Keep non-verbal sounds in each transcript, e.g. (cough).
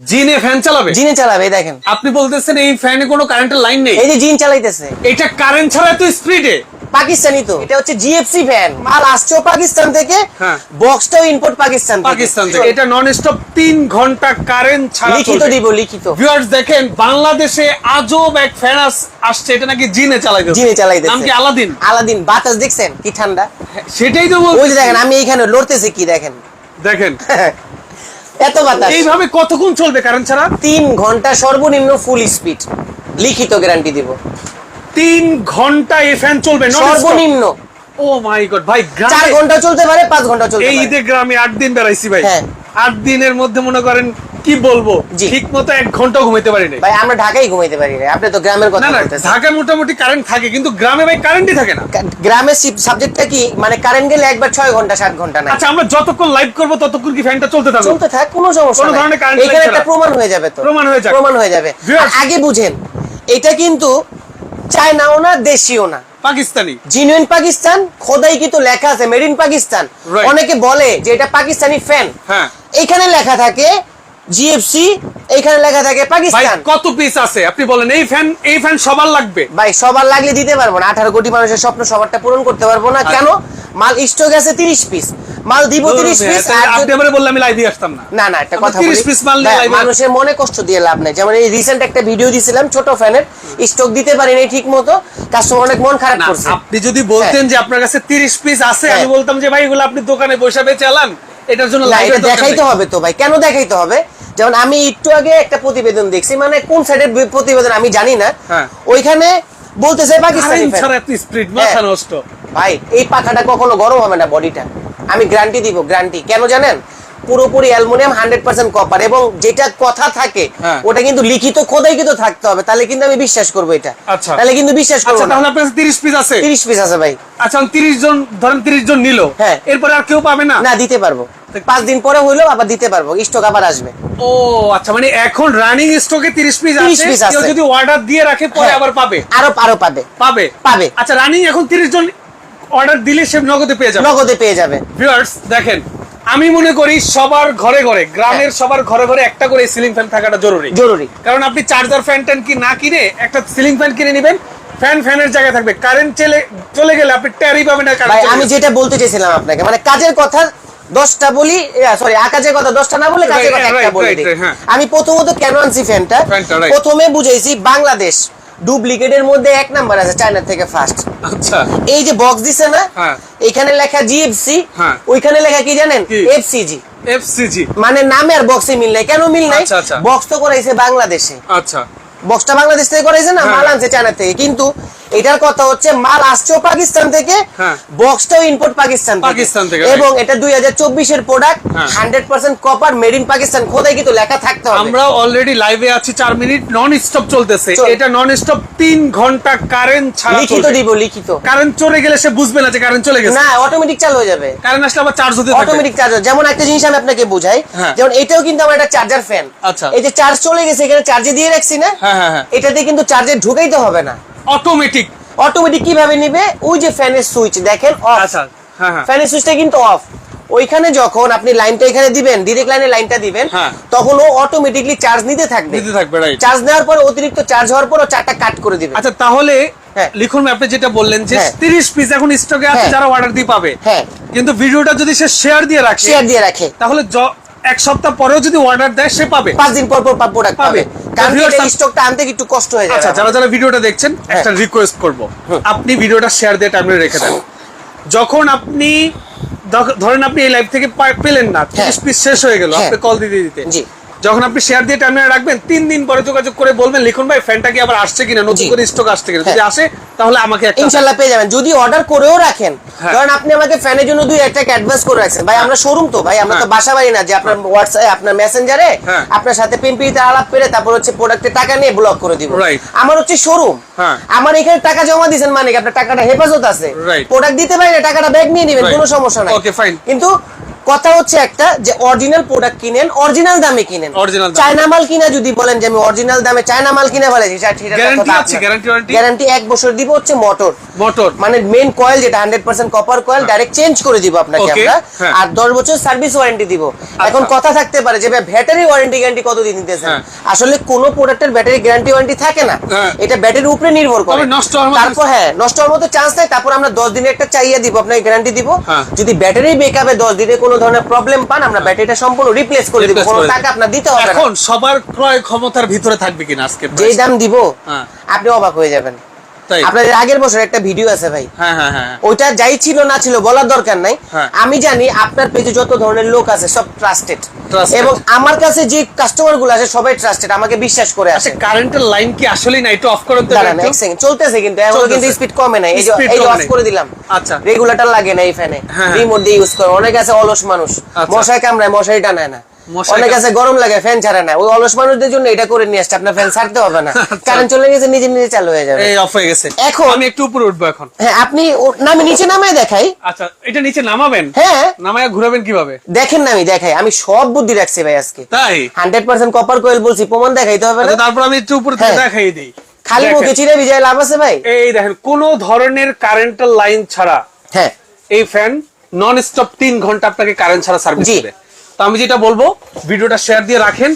জিনে ফ্যান চালাবে? জিনে চালাবে দেখেন। আপনি বলতেছেন এই ফ্যানে কোনো কারেন্টের লাইন নেই। এই যে জিন চালাইতেছে। এটা কারেন্ট ছাড়া তো স্পিডে পাকিস্তানি তো। এটা হচ্ছে জিএফসি ফ্যান মাল আসছেও পাকিস্তান থেকে। হ্যাঁ। বক্সটাও ইম্পোর্ট পাকিস্তান পাকিস্তান থেকে। এটা নন স্টপ তিন ঘণ্টা কারেন্ট ছাড়া লিখিত দিব লিখিত। ভিউয়ার্স দেখেন বাংলাদেশে আজব এক ফ্যান আসছে। এটা নাকি জিনে চালাইতে জিনে চালাইতেছে। নাম কি আলাদিন? আলাদিন বাতাস দেখছেন? কি ঠান্ডা? সেটাই তো ওই বলছি দেখেন আমি এইখানে লড়তেছি কি দেখেন? দেখেন। (laughs) এত বাতাস। এইভাবে কতক্ষণ চলবে কারেন্ট ছাড়া? তিন ঘণ্টা সর্বনিম্ন ফুল স্পিড লিখিত গ্যারান্টি দিব। তিন ঘণ্টা এই ফ্যান চলবে সর্বনিম্ন। ও মাই গড ভাই চার ঘণ্টা চলতে পারে পাঁচ ঘণ্টা চলতে এই ঈদে গ্রামে আট দিন বেড়াইছি ভাই। হ্যাঁ। আট দিনের মধ্যে মনে করেন কি বলব। ঠিক মতো এক ঘণ্টা ঘুমাইতে পারি নাই। ভাই আমরা ঢাকায় ঘুমাইতে পারি না আপনি তো গ্রামের কথা বলতেছেন। ঢাকায় মোটামুটি কারেন্ট থাকে কিন্তু গ্রামে ভাই কারেন্টই থাকে না। গ্রামের সাবজেক্টটা কি? মানে কারেন্ট গেলে একবার ছয় ঘণ্টা সাত ঘণ্টা না আচ্ছা আমরা যতক্ষণ লাইভ করব ততক্ষণ কি ফ্যানটা চলতে থাকবে? চলতে থাক কোনো সমস্যা কোনো ধরনের current এখানে একটা প্রমাণ হয়ে যাবে তো। প্রমাণ হয়ে যাক। প্রমাণ হয়ে যাবে। আগে বুঝেন এটা কিন্তু চায়নাও না দেশীয় না। পাকিস্তানি। জিনুইন পাকিস্তান খোদাই কিন্তু লেখা আছে মেড ইন পাকিস্তান। অনেকে বলে যে এটা পাকিস্তানি ফ্যান হ্যাঁ। এখানে লেখা থাকে জিএফসি এখানে লেখা থাকে পাকিস্তান। কত পিস আছে? আপনি বলেন এই ফ্যান এই ফ্যান সবার লাগবে। ভাই সবার লাগলে দিতে পারব না। আঠারো কোটি মানুষের স্বপ্ন সবারটা পূরণ করতে পারব না। কেন? মাল স্টক আছে তিরিশ পিস মাল দিব তিরিশ পিস। আপনি আমারে বললে আমি লাইভে আসতাম না। না না একটা কথা 30 বলি। মাল নিয়ে ভাই, live এ- মানুষের মনে কষ্ট দিয়ে লাভ নাই। যেমন এই রিসেন্ট একটা ভিডিও দিছিলাম ছোট ফ্যানের স্টক দিতে পারিনি ঠিক মতো কাস্টমার অনেক মন খারাপ করছে। আপনি যদি বলতেন যে আপনার কাছে 30 পিস আছে আমি হ্যাঁ। বলতাম যে ভাই এগুলো আপনি দোকানে বসে বেচে আলান এটার জন্য এটা দেখাইতে হবে তো ভাই। কেন দেখাইতে হবে? যেমন আমি একটু আগে একটা প্রতিবেদন দেখছি মানে কোন সাইডের প্রতিবেদন আমি জানি না। হ্যাঁ। ওইখানে বলতেছে পাকিস্তানি মাথা হ্যাঁ। নষ্ট। ভাই এই পাখাটা কখনো গরম হবে না বডিটা। আমি গ্যারান্টি দিব গ্যারান্টি কেন জানেন? পুরোপুরি অ্যালুমিনিয়াম হান্ড্রেড পার্সেন্ট কপার এবং যেটা কথা থাকে হ্যাঁ। ওটা কিন্তু লিখিত খোদাই কিন্তু থাকতে হবে। তাহলে কিন্তু আমি বিশ্বাস করব এটা। আচ্ছা। তাহলে কিন্তু বিশ্বাস করব আচ্ছা তাহলে আপনার 30 পিস আছে? তিরিশ পিস আছে ভাই। আচ্ছা 30 জন ধরেন 30 জন নিল। হ্যাঁ। এরপরে আর কেউ পাবে না? না দিতে পারব। পাঁচ দিন পরে হইল আবার দিতে পারব স্টক আবার আসবে। ও আচ্ছা মানে এখন রানিং স্টকে 30 পিস আছে কেউ। যদি অর্ডার দিয়ে রাখে পরে হ্যাঁ। আবার পাবে? আরও আরও পাবে। পাবে? পাবে। আচ্ছা রানিং এখন 30 জন অর্ডার দিলে সে নগদে পেয়ে যাবে। নগদে পেয়ে যাবে। ভিউয়ার্স দেখেন আমি মনে করি সবার ঘরে ঘরে গ্রামের হ্যাঁ। সবার ঘরে ঘরে একটা করে সিলিং ফ্যান থাকাটা জরুরি। জরুরি। কারণ আপনি চার্জার ফ্যান ট্যান কি না কিনে একটা সিলিং ফ্যান কিনে নেবেন ফ্যান ফ্যানের জায়গায় থাকবে। কারেন্ট চলে চলে গেলে আপনি ট্যারি পাবেন না আমি যেটা বলতে চাইছিলাম আপনাকে মানে কাজের কথা দশটা বলি সরি আকাশের কথা দশটা না বলে কাজের কথা একটা বলে দিই। হ্যাঁ। আমি প্রথমত কেন আনছি ফ্যানটা প্রথমে বুঝাইছি বাংলাদেশ। ডুপ্লিকেটের মধ্যে এক নাম্বার আছে চায়না থেকে ফার্স্ট আচ্ছা। এই যে বক্স দিছে না হ্যাঁ। এখানে লেখা জিএফসি হ্যাঁ। ওইখানে লেখা কি জানেন? এফসিজি এফসিজি মানে নামে আর বক্সে মিল নাই। কেন মিল নাই? আচ্ছা, আচ্ছা। বক্স তো করাইছে বাংলাদেশে। আচ্ছা। বক্সটা বাংলাদেশ থেকে করাইছে না। মাল আনছে চায়না থেকে। কিন্তু এটার কথা হচ্ছে মাল আসছেও পাকিস্তান থেকে। বক্সটাও ইম্পোর্ট পাকিস্তান পাকিস্তান থেকে, এবং এটা দুই হাজার চব্বিশের product. Hundred percent copper made in Pakistan খোদাই কিন্তু লেখা থাকতে হবে। আমরা অলরেডি লাইভে আছি চার মিনিট নন স্টপ চলতেছে এটা নন স্টপ তিন ঘণ্টা কারেন্ট ছাড়া লিখিত দিব লিখিত। কারেন্ট চলে গেলে সে বুঝবে না যে কারেন্ট চলে গেছে। না অটোমেটিক চালু হয়ে যাবে। কারেন্ট আসলে আবার চার্জ হতে অটোমেটিক চার্জার যেমন একটা জিনিস আমি আপনাকে বুঝাই হ্যাঁ। যেমন এটাও কিন্তু আমার একটা চার্জার ফ্যান আচ্ছা। এই যে চার্জ চলে গেছে এখানে চার্জে দিয়ে রাখছি না হ্যাঁ, হ্যাঁ, হ্যাঁ। এটাতে কিন্তু চার্জে ঢুকাইতে হবে না। অটোমেটিক অটোমেটিক কীভাবে নিবে? ওই যে ফ্যানের সুইচ দেখেন অফ আচ্ছা হ্যাঁ হ্যাঁ। ফ্যানের সুইচটা কিন্তু অফ ওইখানে যখন আপনি লাইনটা এখানে দিবেন ডিরেক্ট লাইনে লাইনটা দিবেন হ্যাঁ। তখন ও অটোমেটিকলি চার্জ নিতে থাকবে। দিতে থাকবে রাইট চার্জ নেওয়ার পর অতিরিক্ত চার্জ হওয়ার পর ও চারটা কাট করে দিবে। আচ্ছা তাহলে হ্যাঁ। লিখুন আপনি যেটা বললেন যে হ্যাঁ। 30 পিস এখন স্টকে আছে হ্যাঁ। যারা অর্ডার দিয়ে পাবে। হ্যাঁ। কিন্তু ভিডিওটা যদি সে শেয়ার দিয়ে রাখে শেয়ার দিয়ে রাখে। তাহলে এক সপ্তাহ পরেও যদি অর্ডার দেয় সে পাবে পাঁচ দিন পর পর প্রোডাক্ট পাবে। কারণ স্টকটা আনতে একটু কষ্ট হয়ে আচ্ছা যারা যারা ভিডিওটা দেখছেন একটা রিকোয়েস্ট করব আপনি ভিডিওটা শেয়ার দিয়ে টাইমে রেখে দেন যখন আপনি ধরেন আপনি এই লাইভ থেকে পেলেন না তিরিশ হ্যাঁ। পিস শেষ হয়ে গেল হ্যাঁ। আপনি কল দিতে দিতে জি। যখন আপনি শেয়ার দিয়ে টাইমে রাখবেন তিন দিন পরে যোগাযোগ করে বলবেন লিখুন ভাই ফ্যানটা কি আবার আসছে কিনা? নতুন করে স্টক আসছে কিনা? যদি হ্যাঁ। আসে তাহলে আমাকে একটা ইনশাল্লাহ পেয়ে যাবেন। যদি অর্ডার করেও রাখেন হ্যাঁ। কারণ আপনি আমাকে ফ্যানের জন্য দুই একটা অ্যাডভান্স করে রাখছেন। ভাই আমরা শোরুম তো ভাই আমরা তো হ্যাঁ। বাসা বাড়ি না যে আপনার হোয়াটসঅ্যাপ আপনার মেসেঞ্জারে। আপনার সাথে পিম্পিতে আলাপ করে তারপর হচ্ছে প্রোডাক্টের টাকা নিয়ে ব্লক করে দিব। আমার হচ্ছে শোরুম। আমার এখানে টাকা জমা দিয়েছেন মানে কি? আপনার টাকাটা হেফাজত আছে। প্রোডাক্ট দিতে পারি না টাকাটা ব্যাগ নিয়ে নেবেন কোনো সমস্যা নাই. কিন্তু কথা হচ্ছে একটা যে অরিজিনাল প্রোডাক্ট কিনেন অরিজিনাল দামে কিনেন। দামে। চায়না মাল কিনা যদি বলেন যে আমি অরিজিনাল দামে চায়না মাল কিনে ফেলেছি আছে? গ্যারান্টি এক বছর দিব হচ্ছে মোটর মোটর মানে মেন কয়েল যেটা hundred percent copper coil direct change করে দিব আপনাকে আমরা। হ্যাঁ। আর দশ বছর সার্ভিস ওয়ারেন্টি দিব। এখন কথা থাকতে পারে যে ব্যাটারি ওয়ারেন্টি গ্যারান্টি কতদিন দিতেছেন? হ্যাঁ। আসলে কোন প্রোডাক্টের ব্যাটারি গ্যারান্টি ওয়ারেন্টি থাকে না। হ্যাঁ। এটা ব্যাটারির উপরে নির্ভর করে। তারপর হ্যাঁ নষ্ট হওয়ার মতো চান্স নাই। তারপর আমরা দশ দিনের একটা চাইয়া দিব আপনাকে গ্যারান্টি দিব। যদি ব্যাটারি বেকআপে দশ দিনে কোনো ধরনের প্রবলেম পান আমরা ব্যাটারিটা সম্পূর্ণ রিপ্লেস করে দিব। কোনো টাকা আপনার দিতে হবে না। এখন সবার ক্রয় ক্ষমতার ভিতরে থাকবে কিনা আজকে যেই দাম দিব হ্যাঁ। আপনি অবাক হয়ে যাবেন। আপনাদের আগের বছর একটা ভিডিও আছে ভাই। হ্যাঁ হ্যাঁ হ্যাঁ ওইটা যাই ছিল না ছিল বলার দরকার নাই। আমি জানি আপনার পেজে যত ধরনের লোক আছে সব ট্রাস্টেড এবং আমার কাছে যে কাস্টমারগুলো আছে সবাই ট্রাস্টেড আমাকে বিশ্বাস করে আচ্ছা আসে। কারেন্টের লাইন কি আসলেই না একটু অফ সেকেন্ড চলতেছে কিন্তু এখনও। কিন্তু স্পিড কমে নাই। এই যে এই অফ করে দিলাম। আচ্ছা। রেগুলেটর লাগে না এই ফ্যানে। রিমোট দিয়ে ইউজ করে। অনেক আছে অলস মানুষ। আচ্ছা। মশায় কামড়ায় মশারি টানায় না। অনেক আছে গরম লাগে ফ্যান ছাড়ে না। ওই অলস মানুষদের জন্য এটা করে নিয়ে আসছে আপনার ফ্যান ছাড়তে হবে না। (laughs) কারেন্ট চলে গেছে নিজে নিজে চালু হয়ে যাবে। এই অফ হয়ে গেছে। এখন- আমি একটু উপরে উঠবো এখন। হ্যাঁ আপনি ও- না আমি নিচে নামায় দেখাই। আচ্ছা এটা নিচে নামাবেন? হ্যাঁ। নামায়া ঘুরাবেন কীভাবে? দেখেন না আমি দেখাই। আমি সব বুদ্ধি রাখছি ভাই আজকে। তাই? হান্ড্রেড পার্সেন্ট কপার কোয়েল বলছি প্রমাণ দেখাইতে হবে না। আচ্ছা তারপর আমি একটু উপরে থেকে হ্যাঁ। দেখাই দিই। খালি মুখে চিড়ে বিজয় লাভ আছে ভাই? এই দেখেন কোন ধরনের কারেন্টের লাইন ছাড়া হ্যাঁ। এই ফ্যান নন স্টপ তিন ঘণ্টা আপনাকে কারেন্ট ছাড়া সার্ভিস। দেবে। তো আমি যেটা বলব ভিডিওটা শেয়ার দিয়ে রাখেন।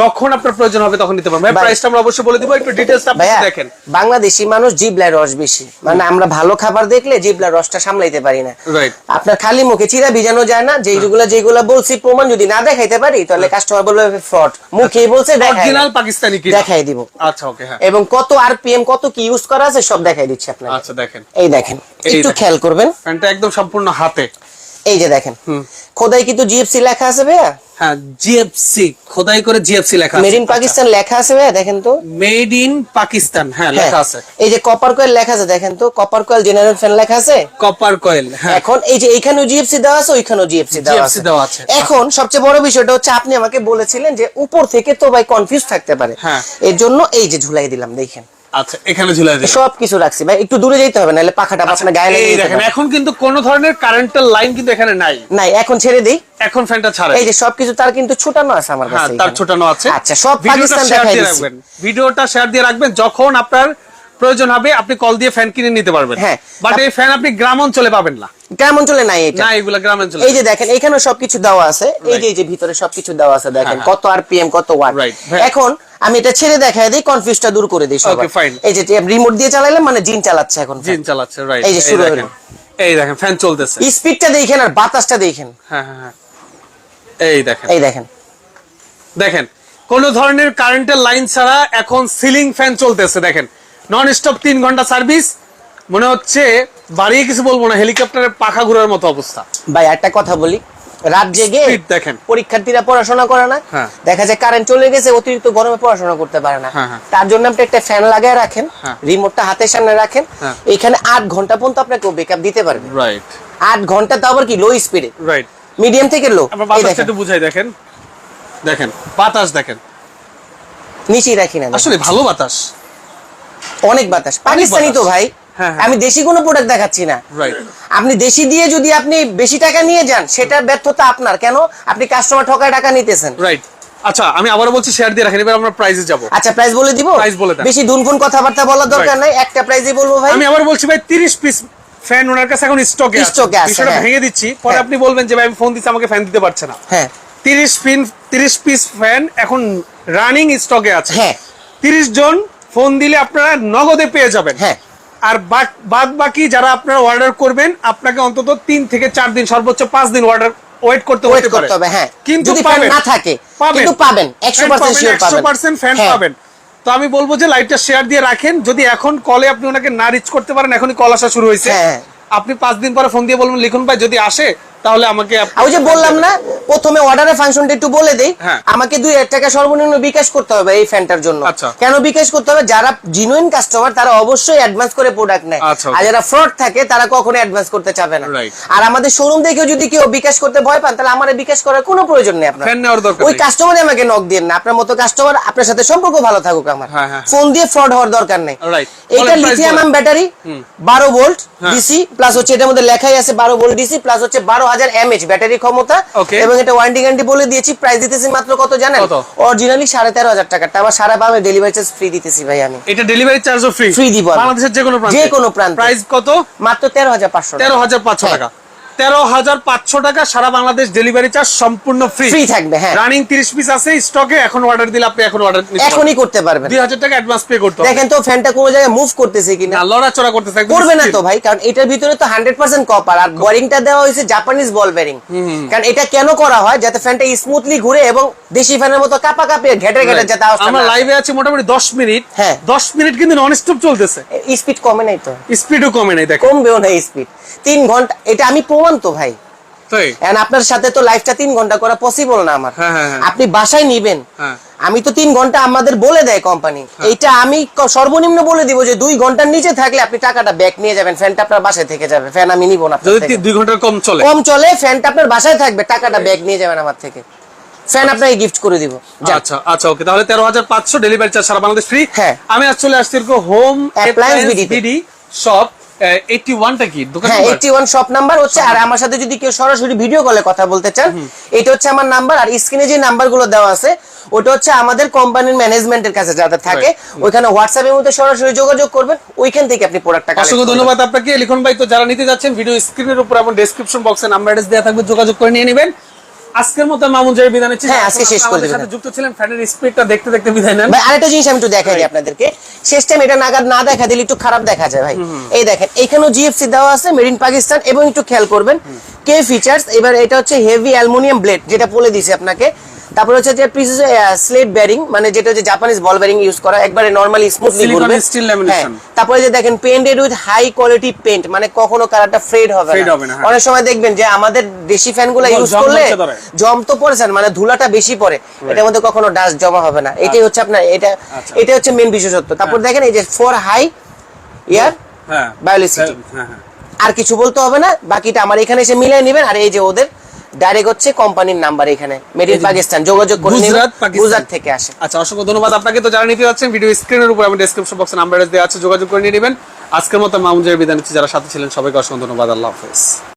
যখন আপনার প্রয়োজন হবে তখন নিতে পারবেন। প্রাইসটা আমরা অবশ্যই বলে দিব একটু ডিটেলস আপনি দেখেন। বাংলাদেশি মানুষ জিবলার রস বেশি। মানে আমরা ভালো খাবার দেখলে জিবলার রসটা সামলাইতে পারি না। রাইট আপনার খালি মুখে চিরা ভিজানো যায় না যেগুলা যেগুলা বলছি প্রমাণ যদি না দেখাইতে পারি তাহলে কাস্টমার বলবে ফ্রড মুখেই বলছে দেখাই অরিজিনাল পাকিস্তানি কি দেখাই দিব। আচ্ছা ওকে হ্যাঁ। এবং কত আরপিএম কত কি ইউজ করা আছে সব দেখাই দিচ্ছি আপনাকে। আচ্ছা দেখেন। এই দেখেন। একটু খেয়াল করবেন। ফ্যানটা একদম সম্পূর্ণ হাতে। এই যে দেখেন। খোদাই কিন্তু জিএফসি লেখা আছে ভাইয়া? হ্যাঁ জিএফসি খোদাই করে জিএফসি লেখা মেড ইন পাকিস্তান লেখা আছে ভাইয়া দেখেন তো। মেড ইন পাকিস্তান হ্যাঁ লেখা আছে। এই যে কপার কয়েল লেখা আছে দেখেন তো। কপার কয়েল জেনারেল ফ্যান লেখা আছে? কপার কয়েল হ্যাঁ। এখন এই যে এইখানেও জিএফসি দেওয়া আছে ওইখানেও জিএফসি দেওয়া আছে। দেওয়া আছে। এখন সবচেয়ে বড় বিষয়টা হচ্ছে আপনি আমাকে বলেছিলেন যে উপর থেকে তো ভাই কনফিউজ থাকতে পারে। হ্যাঁ। এর জন্য এই যে ঝুলাই দিলাম দেখেন। আচ্ছা এখানে ঝুলাই দিই সবকিছু রাখছি। ভাই একটু দূরে যেতে হবে নাহলে পাখাটা আপনার গায়ে লেগে দেখেন এখন কিন্তু কোন ধরনের কারেন্টের লাইন কিন্তু এখানে নাই। নাই এখন ছেড়ে দেই। এখন ফ্যানটা ছাড়ে এই যে সবকিছু তার কিন্তু ছোটানো আছে আমার হ্যাঁ তার ছোটানো আছে। আচ্ছা সব পাকিস্তান দেখাই রাখবেন। ভিডিওটা শেয়ার দিয়ে রাখবেন যখন আপনার প্রয়োজন হবে আপনি কল দিয়ে ফ্যান কিনে নিতে পারবেন। হ্যাঁ। বাট এই ফ্যান আপনি গ্রাম অঞ্চলে পাবেন না। গ্রাম অঞ্চলে নাই এটা। না এগুলা গ্রাম অঞ্চলে এই যে দেখেন এখানেও সবকিছু দেওয়া আছে। এই যে এই যে ভিতরে সবকিছু দেওয়া আছে দেখেন হ্যাঁ, কত আরপিএম কত ওয়াট Right, এখন আমি এটা ছেড়ে দেখাই দিই কনফিউজটা দূর করে দিই fine. এই যে রিমোট দিয়ে চালাইলাম মানে জিন চালাচ্ছে এখন জিন চালাচ্ছে রাইট এই যে শুরু দেখেন। এই দেখেন ফ্যান চলতেছে। স্পিডটা দেখেন আর বাতাসটা দেখেন। হ্যাঁ হ্যাঁ হ্যাঁ। এই দেখেন। এই দেখেন। দেখেন কোন ধরনের কারেন্টের লাইন ছাড়া এখন সিলিং ফ্যান চলতেছে দেখেন। নন স্টপ তিন ঘণ্টা সার্ভিস মনে হচ্ছে বাড়িয়ে কিছু বলব না হেলিকপ্টারের পাখা ঘোরার মতো অবস্থা। ভাই একটা কথা বলি। রাত জেগে দেখেন। পরীক্ষার্থীরা পড়াশোনা করে না। হ্যাঁ। দেখা যায় কারেন্ট চলে গেছে অতিরিক্ত গরমে পড়াশোনা করতে পারে না। হ্যাঁ, হ্যাঁ। তার জন্য আপনি একটা ফ্যান লাগায় রাখেন। রিমোটটা হাতের সামনে রাখেন। এখানে আট ঘণ্টা পর্যন্ত আপনাকে বেকআপ দিতে পারবে। রাইট আট ঘণ্টা তো আবার কি লো স্পিডে রাইট মিডিয়াম থেকে লো একটু বুঝাই দেখেন। দেখেন বাতাস দেখেন। নিচেই রাখি না। আসলে ভালো বাতাস। অনেক বাতাস। পাকিস্তানি তো ভাই। হ্যাঁ, হ্যাঁ। আমি দেশি কোনো প্রোডাক্ট দেখাচ্ছি না। আপনি দেশি দিয়ে যদি আপনি বেশি টাকা নিয়ে যান সেটা ব্যর্থতা আপনার। কেন? আপনি কাস্টমার ঠকায় টাকা নিতেছেন। রাইট আচ্ছা আমি আবারও বলছি শেয়ার দিয়ে রাখেন। এবার আমরা প্রাইসে যাব। আচ্ছা প্রাইস বলে দিব? Price বলে দেন। বেশি দুনফুন কথাবার্তা বলার দরকার Right. নাই। একটা প্রাইসই বলব ভাই। আমি আবার বলছি ভাই 30 পিস ফ্যান ওনার কাছে এখন স্টকে আছে, বিষয়টা হ্যাঁ। ভেঙে দিচ্ছি। পরে। আপনি বলবেন যে ভাই আমি ফোন দিচ্ছি আমাকে ফ্যান দিতে পারছে না। হ্যাঁ। 30 পিন 30 পিস ফ্যান এখন রানিং স্টকে আছে। হ্যাঁ। 30 জন ফোন দিলে আপনারা নগদে পেয়ে যাবেন। হ্যাঁ। আর বাদ বাকি যারা আপনারা অর্ডার করবেন আপনাকে অন্তত তিন থেকে চার দিন সর্বোচ্চ পাঁচ দিন অর্ডার ওয়েট করতে ওয়েট করতে হবে হ্যাঁ। কিন্তু পাবেন। না থাকে কিন্তু পাবেন 100% শিওর পাবেন 100% ফ্যান। পাবেন। তো আমি বলব যে লাইটটা শেয়ার দিয়ে রাখেন। যদি এখন কলে আপনি ওনাকে না রিচ করতে পারেন এখনই কল আসা শুরু হয়েছে। হ্যাঁ। আপনি পাঁচ দিন পরে ফোন দিয়ে বলবেন লিখুন ভাই যদি আসে তাহলে আমাকে ওই যে বললাম না প্রথমে অর্ডারের ফাংশনটা একটু বলে দেই। হ্যাঁ। আমাকে দুই হাজার টাকা সর্বনিম্ন বিকাশ করতে হবে এই ফ্যানটার জন্য। আচ্ছা। কেন বিকাশ করতে হবে? যারা জিনুইন কাস্টমার তারা অবশ্যই অ্যাডভান্স করে প্রোডাক্ট নেয়। আচ্ছা, আর যারা ফ্রড থাকে তারা কখনো অ্যাডভান্স করতে চাবে না। আর আমাদের শোরুম দেখেও যদি কেউ বিকাশ করতে ভয় পান তাহলে আমার বিকাশ করার কোনো প্রয়োজন নেই আপনার। ওই আমাকে নক দিন না। আপনার মতো কাস্টমার আপনার সাথে সম্পর্ক ভালো থাকুক আমার। হ্যাঁ, হ্যাঁ। ফোন দিয়ে ফ্রড হওয়ার দরকার নেই। বলেন লিথিয়াম ব্যাটারি বারো ভোল্ট হ্যাঁ। ডিসি প্লাস হচ্ছে এটার মধ্যে লেখাই আছে বারো ভোল্ট ডিসি প্লাস হচ্ছে বারো হাজার এমএচ ব্যাটারি ক্ষমতা এবং এটা ওয়ারেন্টি গ্যারান্টি বলে দিয়েছি। প্রাইস দিতেছি মাত্র কত জানেন? অরিজিনালি সাড়ে তেরো হাজার টাকাটা আবার সারা পাবে ডেলিভারি চার্জ ফ্রি দিতেছি ভাই আমি। এটা ডেলিভারি চার্জও ফ্রি ফ্রি দিব বাংলাদেশের যে কোনো প্রান্তে? যে কোনো প্রান্তে। প্রাইস কত? মাত্র তেরো হাজার পাঁচশো তেরো হাজার পাঁচশো। টাকা। তেরো হাজার পাঁচশো টাকা সারা বাংলাদেশ ডেলিভারি চার্জ সম্পূর্ণ ফ্রি ফ্রি থাকবে হ্যাঁ। রানিং তিরিশ পিস আছে স্টকে এখন অর্ডার দিলে আপনি এখন অর্ডার এখনই করতে পারবেন। দুই হাজার টাকা অ্যাডভান্স পে করতে দেখেন তো ফ্যানটা কোনো জায়গায় মুভ করতেছে কিনা। লড়াচড়া করতেছে করবে না তো ভাই কারণ এটার ভিতরে তো হান্ড্রেড পার্সেন্ট কপার আর বোরিংটা দেওয়া হয়েছে জাপানিজ বল বেরিং কারণ এটা কেন করা হয়? যাতে ফ্যানটা স্মুথলি ঘুরে এবং দেশি ফ্যানের মতো কাপা কাপিয়ে ঘেটে ঘেটে যাতে আমরা লাইভে আছি মোটামুটি দশ মিনিট। হ্যাঁ। দশ মিনিট কিন্তু নন স্টপ চলতেছে স্পিড কমে নাই তো। স্পিডও কমে নাই দেখেন। কমবেও না স্পিড তিন ঘণ্টা এটা আমি প্রমাণ তো ভাই। আপনার সাথে তো লাইফটা তিন ঘণ্টা করা পসিবল না আমার। হ্যাঁ, হ্যাঁ, হ্যাঁ। আপনি বাসায় নিবেন। আমি তো তিন ঘণ্টা আমাদের বলে দেয় কোম্পানি এইটা আমি সর্বনিম্ন বলে দিব যে দুই ঘণ্টার নিচে থাকলে আপনি টাকাটা ব্যাক নিয়ে যাবেন। ফ্যানটা আপনার বাসায় থেকে যাবে। ফ্যান আমি নিব না যদি দুই ঘণ্টার কম চলে। কম চলে ফ্যানটা আপনার বাসায় থাকবে। টাকাটা ব্যাক নিয়ে যাবেন আমার থেকে। ফ্যান আপনাকে গিফট করে দিব। আচ্ছা আচ্ছা ওকে তাহলে তেরো হাজার পাঁচশো ডেলিভারি চার্জ সারা বাংলাদেশ ফ্রি হ্যাঁ। আমি আজ চলে আসছি হোম অ্যাপ্লায়েন্স বিডি শপ কি? দোকান হ্যাঁ? শপ নাম্বার হচ্ছে আর আমার সাথে যদি কেউ সরাসরি ভিডিও কলে কথা বলতে চান এটা হচ্ছে আমার নাম্বার আর স্ক্রিনে যে নাম্বারগুলো দেওয়া আছে ওটা হচ্ছে আমাদের কোম্পানির ম্যানেজমেন্টের কাছে যাদের থাকে ওইখানে হোয়াটসঅ্যাপের মধ্যে সরাসরি যোগাযোগ করবেন ওইখান থেকে আপনি প্রোডাক্টটা অসংখ্য ধন্যবাদ আপনাকে। লিখন ভাই তো যারা নিতে যাচ্ছেন ভিডিও স্ক্রিনের উপর এবং ডেসক্রিপশন বক্সে নাম্বার অ্যাড্রেস দেওয়া থাকবে যোগাযোগ করে নিয়ে নেবেন। আজকের মতো মামুন জাহের বিদায় নিচ্ছি। হ্যাঁ, আজকে শেষ করে আমাদের দেবেন। সাথে যুক্ত ছিলেন ফ্যানের স্পিডটা দেখতে দেখতে বিদায় নেন। ভাই আরেকটা জিনিস আমি একটু দেখাই দিই আপনাদেরকে। শেষ টাইম এটা নাগাদ না দেখা দিলে একটু খারাপ দেখা যায় ভাই। এই দেখেন এখানেও জিএফসি দেওয়া আছে মেড ইন পাকিস্তান এবং একটু খেয়াল করবেন কে ফিচার্স এবার এটা হচ্ছে হেভি অ্যালুমিনিয়াম ব্লেড যেটা বলে দিয়েছে আপনাকে। তারপর হচ্ছে যে পিস স্লেট বেয়ারিং মানে যেটা হচ্ছে জাপানিজ বল বেয়ারিং ইউজ করা একবারে নরমালি স্মুথলি ঘুরবে। lamination। হ্যাঁ, তারপরে যে দেখেন painted with high quality paint মানে কখনো কালারটা ফ্রেড হবে না। হ্যাঁ। অনেক সময় দেখবেন যে আমাদের দেশি ফ্যানগুলো ইউজ করলে জম তো পড়েছেন মানে ধুলাটা বেশি পড়ে। এটার মধ্যে কখনো ডাস্ট জমা হবে না। এটাই হচ্ছে আপনার এটা আচ্ছা। এটা হচ্ছে মেন বিশেষত্ব। তারপর দেখেন এই যে ফর হাই ইয়ার হ্যাঁ। বায়োলিসিটি হ্যাঁ হ্যাঁ। আর কিছু বলতে হবে না বাকিটা আমার এখানে এসে মিলিয়ে নেবেন আর এই যে ওদের ডাইরেক্ট হচ্ছে কোম্পানির নাম্বার এখানে। মেড ইন পাকিস্তান যোগাযোগ করে গুজরাট। গুজরাট থেকে আসে। আচ্ছা অসংখ্য ধন্যবাদ আপনাকে। তো যারা নিতে যাচ্ছেন ভিডিও স্ক্রিনের উপর আমি ডেসক্রিপশন বক্সে নাম্বার দেওয়া আছে যোগাযোগ করে নিয়ে নেবেন। আজকের মতো মামুন বিধান বিদায় নিচ্ছি। যারা সাথে ছিলেন সবাইকে অসংখ্য ধন্যবাদ। আল্লাহ হাফেজ।